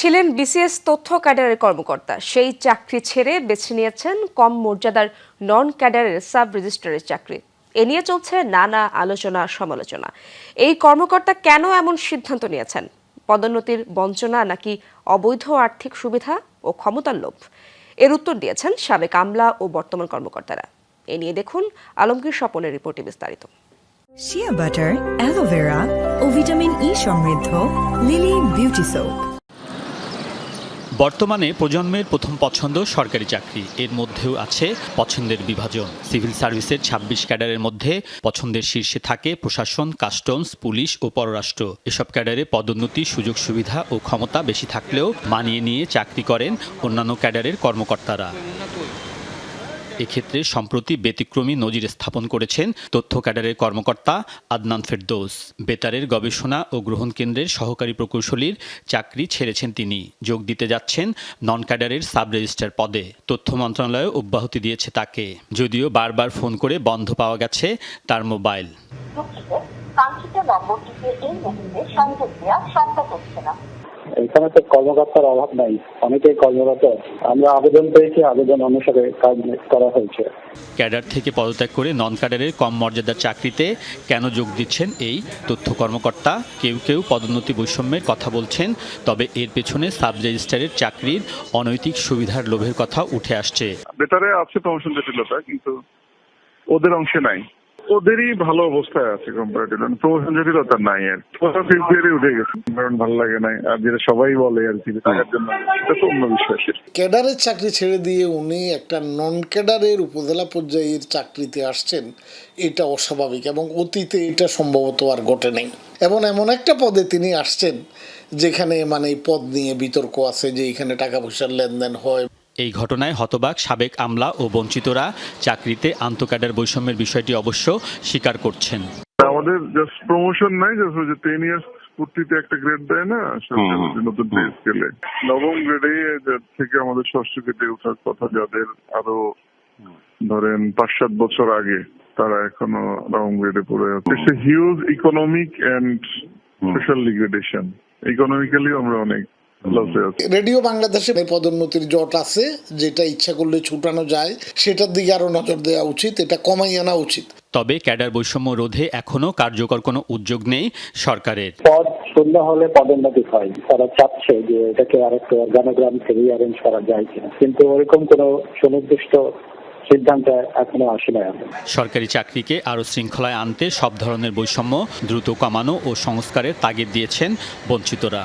ছিলেন বিসিএস তথ্য ক্যাডারের কর্মকর্তা। সেই চাকরি ছেড়ে বেছে নিয়েছেন কম মর্যাদার নন ক্যাডারের সাব রেজিস্ট্রারের চাকরি। এ নিয়ে চলছে নানা আলোচনা, সমালোচনা। এই কর্মকর্তা কেন এমন সিদ্ধান্ত নিয়েছেন? পদোন্নতির বঞ্চনা নাকি অবৈধ আর্থিক সুবিধা ও ক্ষমতার লোভ? এর উত্তর দিয়েছেন সাবেক আমলা ও বর্তমান কর্মকর্তারা। এ নিয়ে দেখুন আলমগীর স্বপনের রিপোর্টে বিস্তারিত। শিয়া বাটার অ্যালোভেরা ও ভিটামিন ই সমৃদ্ধ লিলি বিউটি সোপ বর্তমানে প্রজন্মের প্রথম পছন্দ সরকারি চাকরি। এর মধ্যেও আছে পছন্দের বিভাজন। সিভিল সার্ভিসের ২৬ ক্যাডারের মধ্যে পছন্দের শীর্ষে থাকে প্রশাসন, কাস্টমস, পুলিশ ও পররাষ্ট্র। এসব ক্যাডারে পদোন্নতি, সুযোগ সুবিধা ও ক্ষমতা বেশি থাকলেও মানিয়ে নিয়ে চাকরি করেন অন্যান্য ক্যাডারের কর্মকর্তারা। এক্ষেত্রে সম্প্রতি ব্যতিক্রমী নজির স্থাপন করেছেন তথ্য ক্যাডারের কর্মকর্তা আদনান ফেরদৌস। বেতারের গবেষণা ও গ্রহণ কেন্দ্রের সহকারী প্রকৌশলীর চাকরি ছেড়েছেন তিনি। যোগ দিতে যাচ্ছেন নন ক্যাডারের সাব রেজিস্ট্রার পদে। তথ্য মন্ত্রণালয় অব্যাহতি দিয়েছে তাকে। যদিও বারবার ফোন করে বন্ধ পাওয়া গেছে তার মোবাইল। কাঙ্ক্ষিত নম্বরটিতে এই মুহূর্তে সংযোগ দেওয়া সম্ভব হচ্ছে না। এখানে তো কর্মকর্তার অভাব নাই। অনেকেই কর্মরত। আমরা আবেদন পেয়েছি আবেদন অনুসারে কাজ করা হয়েছে। ক্যাডার থেকে পদত্যাগ করে নন ক্যাডারের কম মর্যাদার চাকরিতে কেন যোগ দিচ্ছেন এই তথ্য কর্মকর্তা? কেউ কেউ পদোন্নতি বৈষম্যের কথা বলছেন তবে এর পেছনে সাব রেজিস্ট্রারের চাকরির অনৈতিক সুবিধার লোভের কথা উঠে আসছে। বেটারে আছে প্রমোশন জটিলতা কিন্তু ওদের অংশে নাই। ওদেরই ভালো অবস্থায় আছে কম্পারেটিভ নাই আর ফিফথ ইয়ারে উঠে গেছে। কারণ ভালো লাগে নাই। আর যেটা সবাই বলে আর কি জন্য। এটা তো অন্য বিষয়। ক্যাডারের চাকরি ছেড়ে দিয়ে উনি একটা নন ক্যাডারের উপজেলা পর্যায়ের চাকরিতে আসছেন, এটা অস্বাভাবিক এবং অতীতে এটা সম্ভবত আর ঘটে নেই। এবং এমন একটা পদে তিনি আসছেন, যেখানে মানে পদ নিয়ে বিতর্ক আছে যে এখানে টাকা পয়সার লেনদেন হয়। এই ঘটনায় হতবাক সাবেক আমলা ও বঞ্চিতরা চাকরিতে আন্তঃক্যাডার বৈষম্যের বিষয়টি অবশ্য স্বীকার করছেন। আমাদের জাস্ট প্রমোশন নাই জাস্ট ওই যে টেন ইয়ার্স পূর্তিতে একটা গ্রেড দেয় না নতুন পে স্কেলে নবম গ্রেডে থেকে আমাদের ষষ্ঠ গ্রেডে ওঠার কথা যাদের আরও ধরেন পাঁচ সাত বছর আগে তারা এখনও নবম গ্রেডে পড়ে আছে। Huge economic and social degradation economically আমরা অনেক রেডিও বাংলাদেশে পদোন্নতির জট আছে যেটা ইচ্ছা করলে ছুটানো যায় সেটার দিকে আরও নজর দেওয়া উচিত এটা কমাই আনা উচিত। তবে ক্যাডার বৈষম্য রোধে এখনও কার্যকর কোনো উদ্যোগ নেই সরকারের। পদ শূন্য হলে পদোন্নতি হয় তারা চাচ্ছে যে এটাকে আরেকটু অর্গানোগ্রাম থেকে অ্যারেঞ্জ করা যায় কিনা। কিন্তু ওরকম কোনো সুনির্দিষ্ট সিদ্ধান্ত এখনও আসে না সরকারি চাকরিকে আরও শৃঙ্খলায় আনতে সব ধরনের বৈষম্য দ্রুত কমানো ও সংস্কারের তাগিদ দিয়েছেন বঞ্চিতরা।